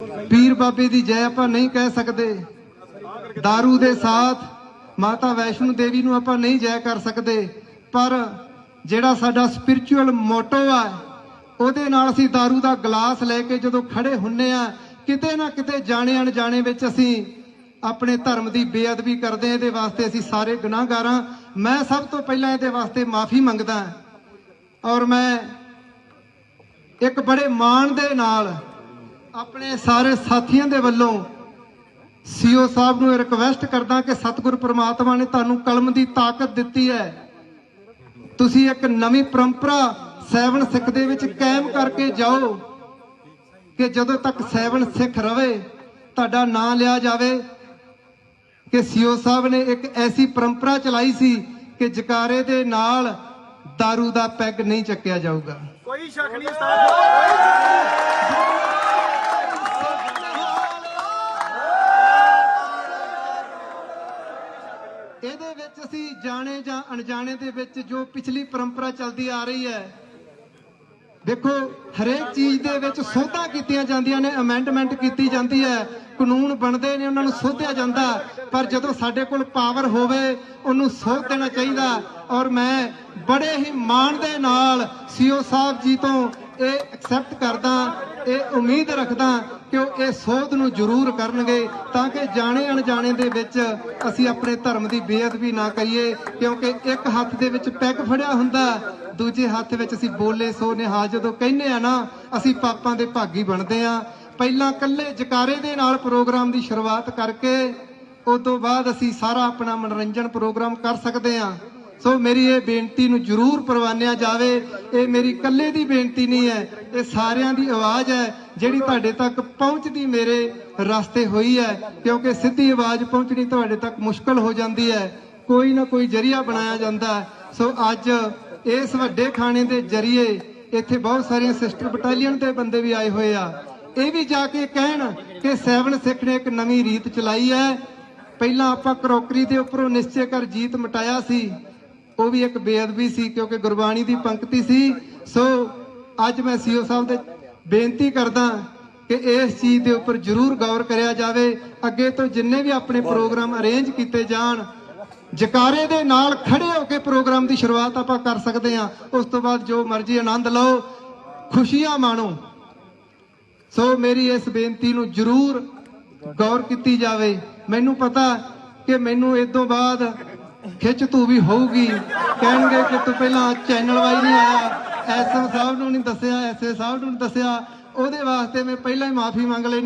ਪੀਰ ਬਾਬੇ ਦੀ ਜੈ ਆਪਾਂ ਨਹੀਂ ਕਹਿ ਸਕਦੇ दारू ਦੇ ਸਾਥ ਮਾਤਾ ਵੈਸ਼ਨੂ ਦੇਵੀ ਨੂੰ ਆਪਾਂ ਨਹੀਂ ਜੈ ਕਰ ਸਕਦੇ ਪਰ ਜਿਹੜਾ ਸਾਡਾ ਸਪਿਰਚੁਅਲ ਮੋਟੋ ਆ ਉਹਦੇ ਨਾਲ ਅਸੀਂ दारू ਦਾ ਗਲਾਸ ਲੈ ਕੇ ਜਦੋਂ ਖੜੇ ਹੁੰਨੇ ਆ ਕਿਤੇ ਨਾ ਕਿਤੇ ਜਾਣੇ ਅਣਜਾਣੇ ਵਿੱਚ ਅਸੀਂ ਆਪਣੇ ਧਰਮ ਦੀ ਬੇਅਦਬੀ ਕਰਦੇ ਹਾਂ ਇਹਦੇ ਵਾਸਤੇ ਅਸੀਂ ਸਾਰੇ ਗੁਨਾਹਗਾਰਾਂ ਮੈਂ ਸਭ ਤੋਂ ਪਹਿਲਾਂ ਇਹਦੇ ਵਾਸਤੇ ਮਾਫੀ ਮੰਗਦਾ ਔਰ ਮੈਂ ਇੱਕ ਬੜੇ ਮਾਣ ਦੇ ਨਾਲ ਆਪਣੇ ਸਾਰੇ ਸਾਥੀਆਂ ਦੇ ਵੱਲੋਂ ਸੀਓ ਸਾਹਿਬ ਨੂੰ ਰਿਕਵੈਸਟ ਕਰਦਾ ਕਿ ਸਤਿਗੁਰ ਪ੍ਰਮਾਤਮਾ ਨੇ ਤੁਹਾਨੂੰ ਕਲਮ ਦੀ ਤਾਕਤ ਦਿੱਤੀ ਹੈ। ਤੁਸੀਂ ਇੱਕ ਨਵੀਂ ਪਰੰਪਰਾ ਸੈਵਨ ਸਿੱਖ ਦੇ ਵਿੱਚ ਕਾਇਮ ਕਰਕੇ ਜਾਓ ਕਿ ਜਦੋਂ ਤੱਕ ਸੈਵਨ ਸਿੱਖ ਰਵੇ, ਤੁਹਾਡਾ ਨਾਂ ਲਿਆ ਜਾਵੇ ਕਿ ਸੀਓ ਸਾਹਿਬ ਨੇ ਇੱਕ ਐਸੀ ਪਰੰਪਰਾ ਚਲਾਈ ਸੀ ਕਿ ਜਕਾਰੇ ਦੇ ਨਾਲ दारू ਦਾ ਪੈਗ ਨਹੀਂ ਚੱਕਿਆ ਜਾਊਗਾ। ਕੋਈ ਸ਼ੱਕ ਨਹੀਂ, ਉਸਤਾਦ। ਵਿੱਚ ਅਸੀਂ ਜਾਣੇ ਜਾਂ ਅਣਜਾਣੇ ਦੇ ਵਿੱਚ ਜੋ ਪਿਛਲੀ ਪਰੰਪਰਾ ਚੱਲਦੀ ਆ ਰਹੀ ਹੈ, ਦੇਖੋ, ਹਰੇਕ ਚੀਜ਼ ਦੇ ਵਿੱਚ ਸੋਧਾਂ ਕੀਤੀਆਂ ਜਾਂਦੀਆਂ ਨੇ ਅਮੈਂਡਮੈਂਟ ਕੀਤੀ ਜਾਂਦੀ ਹੈ, ਕਾਨੂੰਨ ਬਣਦੇ ਨੇ, ਉਹਨਾਂ ਨੂੰ ਸੋਧਿਆ ਜਾਂਦਾ, ਪਰ ਜਦੋਂ ਸਾਡੇ ਕੋਲ ਪਾਵਰ ਹੋਵੇ, ਉਹਨੂੰ ਸੋਧ ਦੇਣਾ ਚਾਹੀਦਾ ਔਰ ਮੈਂ ਬੜੇ ਹੀ ਮਾਣ ਦੇ ਨਾਲ ਸੀਓ ਸਾਹਿਬ ਜੀ ਤੋਂ ਇਹ ਐਕਸੈਪਟ ਕਰਦਾ, ਇਹ ਉਮੀਦ ਰੱਖਦਾ ਕਿ ਉਹ ਇਹ ਸੋਧ ਨੂੰ ਜ਼ਰੂਰ ਕਰਨਗੇ ਤਾਂ ਕਿ ਜਾਣੇ ਅਣਜਾਣੇ ਦੇ ਵਿੱਚ ਅਸੀਂ ਆਪਣੇ ਧਰਮ ਦੀ ਬੇਅਦਬੀ ਨਾ ਕਰੀਏ, ਕਿਉਂਕਿ ਇੱਕ ਹੱਥ ਦੇ ਵਿੱਚ ਪੈਕ ਫੜਿਆ ਹੁੰਦਾ, ਦੂਜੇ ਹੱਥ ਵਿੱਚ ਅਸੀਂ ਬੋਲੇ ਸੋ ਨਿਹਾਲ ਜਦੋਂ ਕਹਿੰਦੇ ਆ ਨਾ, ਅਸੀਂ ਪਾਪਾਂ ਦੇ ਭਾਗੀ ਬਣਦੇ ਆ। ਪਹਿਲਾਂ ਕੱਲੇ ਜਕਾਰੇ ਦੇ ਨਾਲ ਪ੍ਰੋਗਰਾਮ ਦੀ ਸ਼ੁਰੂਆਤ ਕਰਕੇ ਉਸ ਤੋਂ ਬਾਅਦ ਅਸੀਂ ਸਾਰਾ ਆਪਣਾ ਮਨੋਰੰਜਨ ਪ੍ਰੋਗਰਾਮ ਕਰ ਸਕਦੇ ਆ। ਸੋ ਮੇਰੀ ਇਹ ਬੇਨਤੀ ਨੂੰ ਜ਼ਰੂਰ ਪ੍ਰਵਾਨਿਆ ਜਾਵੇ। ਇਹ ਮੇਰੀ ਇਕੱਲੇ ਦੀ ਬੇਨਤੀ ਨਹੀਂ ਹੈ, ਇਹ ਸਾਰਿਆਂ ਦੀ ਆਵਾਜ਼ ਹੈ, ਜਿਹੜੀ ਤੁਹਾਡੇ ਤੱਕ ਪਹੁੰਚਦੀ ਮੇਰੇ ਰਸਤੇ ਹੋਈ ਹੈ, ਕਿਉਂਕਿ ਸਿੱਧੀ ਆਵਾਜ਼ ਪਹੁੰਚਣੀ ਤੁਹਾਡੇ ਤੱਕ ਮੁਸ਼ਕਲ ਹੋ ਜਾਂਦੀ ਹੈ, ਕੋਈ ਨਾ ਕੋਈ ਜਰੀਆ ਬਣਾਇਆ ਜਾਂਦਾ ਸੋ ਅੱਜ ਇਸ ਵੱਡੇ ਖਾਣੇ ਦੇ ਜਰੀਏ ਇੱਥੇ ਬਹੁਤ ਸਾਰੀਆਂ ਸਿਸਟਰ ਬਟਾਲੀਅਨ ਦੇ ਬੰਦੇ ਵੀ ਆਏ ਹੋਏ ਆ। ਇਹ ਵੀ ਜਾ ਕੇ ਕਹਿਣ ਕਿ ਸੈਵਨ ਸਿੱਖ ਨੇ ਇੱਕ ਨਵੀਂ ਰੀਤ ਚਲਾਈ ਹੈ। ਪਹਿਲਾਂ ਆਪਾਂ ਕਰੋਕਰੀ ਦੇ ਉੱਪਰੋਂ ਨਿਸ਼ਚੈ ਕਰ ਜੀਤ ਮਟਾਇਆ ਸੀ। ਉਹ ਵੀ ਇੱਕ ਬੇਅਦਬੀ ਸੀ ਕਿਉਂਕਿ ਗੁਰਬਾਣੀ ਦੀ ਪੰਕਤੀ ਸੀ। ਸੋ ਅੱਜ ਮੈਂ ਸੀਓ ਸਾਹਿਬ ਦੇ ਬੇਨਤੀ ਕਰਦਾ ਕਿ ਇਸ ਚੀਜ਼ ਦੇ ਉੱਪਰ ਜ਼ਰੂਰ ਗੌਰ ਕਰਿਆ ਜਾਵੇ। ਅੱਗੇ ਤੋਂ ਜਿੰਨੇ ਵੀ ਆਪਣੇ ਪ੍ਰੋਗਰਾਮ ਅਰੇਂਜ ਕੀਤੇ ਜਾਣ, ਜਕਾਰੇ ਦੇ ਨਾਲ ਖੜੇ ਹੋ ਕੇ ਪ੍ਰੋਗਰਾਮ ਦੀ ਸ਼ੁਰੂਆਤ ਆਪਾਂ ਕਰ ਸਕਦੇ ਹਾਂ। ਉਸ ਤੋਂ ਬਾਅਦ ਜੋ ਮਰਜ਼ੀ ਆਨੰਦ ਲਓ, ਖੁਸ਼ੀਆਂ ਮਾਣੋ। ਸੋ ਮੇਰੀ ਇਸ ਬੇਨਤੀ ਨੂੰ ਜ਼ਰੂਰ ਗੌਰ ਕੀਤੀ ਜਾਵੇ। ਮੈਨੂੰ ਪਤਾ ਕਿ ਮੈਨੂੰ ਇਸ ਤੋਂ ਬਾਅਦ ਖਿੱਚ ਤੂੰ ਵੀ ਹੋਊਗੀ। ਕਹਿਣਗੇ ਕਿ ਤੂੰ ਪਹਿਲਾਂ ਚੈਨਲ ਵਾਈ ਨਹੀਂ ਆਇਆ। ਐਸਐਮ ਸਾਹਿਬ ਨੂੰ ਨਹੀਂ ਦੱਸਿਆ ਐਸਏ ਸਾਹਿਬ ਨੂੰ ਨਹੀਂ ਦੱਸਿਆ। ਉਹਦੇ ਵਾਸਤੇ ਮੈਂ ਪਹਿਲਾਂ ਹੀ ਮਾਫੀ ਮੰਗ ਲੈਣੀ